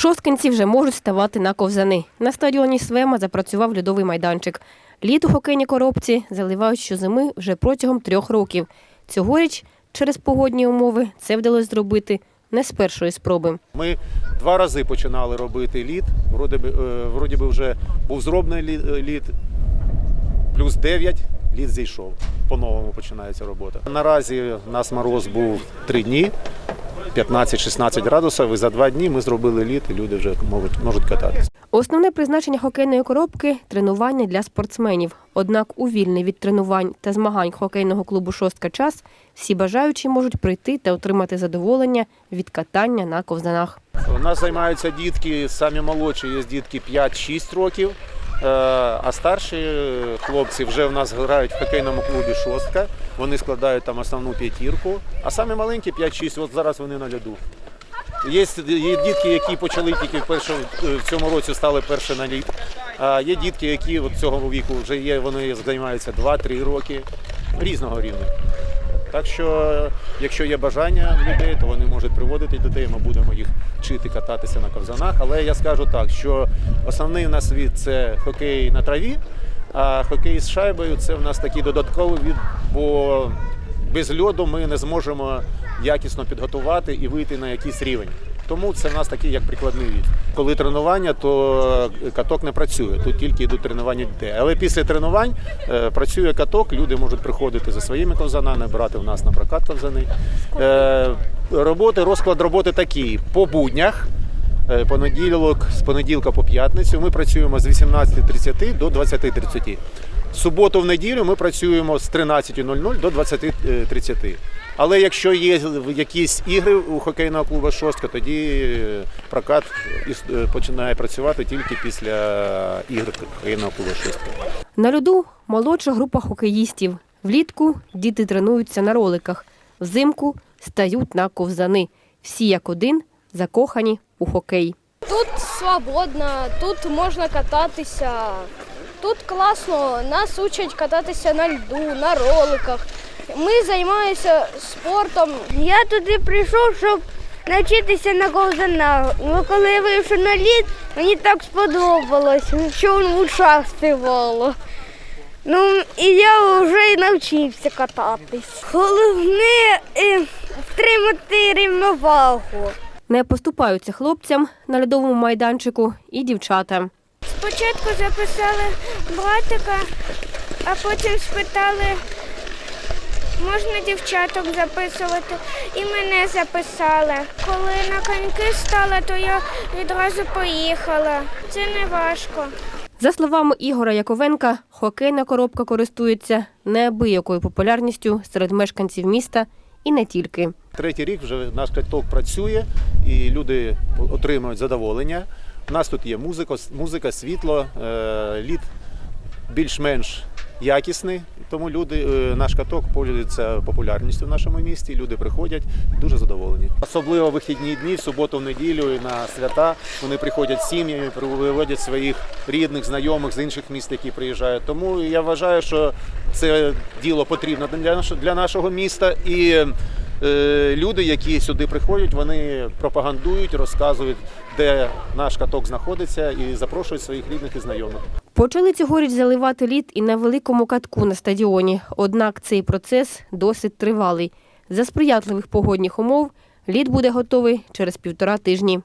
Шосткинці вже можуть ставати на ковзани. На стадіоні Свема запрацював льодовий майданчик. Лід у хокейній коробці заливають щозими вже протягом трьох років. Цьогоріч через погодні умови це вдалося зробити не з першої спроби. Ми два рази починали робити лід. Вроді би, е, вроді би вже був зроблений лід, е, плюс 9, лід зійшов. По-новому починається робота. Наразі у нас мороз був 3 дні, 15-16 градусів, і за два дні ми зробили лід, і люди вже можуть, можуть кататися. Основне призначення хокейної коробки тренування для спортсменів. Однак у вільний від тренувань та змагань хокейного клубу Шостка час всі бажаючі можуть прийти та отримати задоволення від катання на ковзанах. У нас займаються дітки, самі молодші, є дітки 5-6 років. Е, А старші хлопці вже в нас грають в хокейному клубі Шостка. Вони складають там основну п'ятірку. А самі маленькі 5-6, от зараз вони на льоду. Є, дітки, які почали тільки в, першому, в цьому році стали перші на лід. А є дітки, які от цього віку вже є, вони займаються 2-3 роки різного рівня. Так що, якщо є бажання в людей, то вони можуть приводити дітей. Ми будемо їх вчити кататися на ковзанах. Але я скажу так, що основний у нас від це хокей на траві, а хокей з шайбою це в нас такий додатковий від, бо без льоду ми не зможемо якісно підготувати і вийти на якийсь рівень. Тому це в нас такий як прикладний від. Коли тренування, то каток не працює. Тут тільки йдуть тренування дітей. Але після тренувань е, працює каток, люди можуть приходити за своїми ковзанами, брати в нас на прокат ковзани. Е, роботи, розклад роботи такий. По буднях, е, понеділок, з понеділка по п'ятницю ми працюємо з 18.30 до 20.30. В суботу в неділю ми працюємо з 13.00 до 20.30. Але якщо є якісь ігри у хокейного клубу Шостка, тоді е, прокат е, починає працювати тільки після ігр хокейного клубу Шостка. На льоду молодша група хокеїстів. Влітку діти тренуються на роликах, взимку стають на ковзани. Всі як один закохані у хокей. Тут свободно, тут можна кататися. Тут класно, нас учать кататися на льду, на роликах. Ми займаємося спортом. Я туди прийшов, щоб навчитися на ковзанах. Ну, коли я вийшов на лід, мені так сподобалось, що він в ушах співало. Ну, і я вже і навчився кататись. Головне е, втримати рівновагу. Не поступаються хлопцям на льодовому майданчику і дівчата. Спочатку записали братика, а потім спитали, можна дівчаток записувати, і мене записали. Коли на коньки стала, то я відразу поїхала. Це не важко. За словами Ігора Яковенка, хокейна коробка користується неабиякою популярністю серед мешканців міста і не тільки. Третій рік вже наш каток працює і люди отримують задоволення. У нас тут є музика, музика світло, е, лід більш-менш якісний, тому люди, е, наш каток пользується популярністю в нашому місті. Люди приходять дуже задоволені. Особливо вихідні дні, в суботу, в неділю і на свята. Вони приходять з сім'ями, приводять своїх рідних, знайомих з інших міст, які приїжджають. Тому я вважаю, що це діло потрібно для нашого, міста. І е, люди, які сюди приходять, вони пропагандують, розказують, де наш каток знаходиться, і запрошують своїх рідних і знайомих. Почали цьогоріч заливати лід і на великому катку на стадіоні. Однак цей процес досить тривалий. За сприятливих погодних умов лід буде готовий через півтора тижні.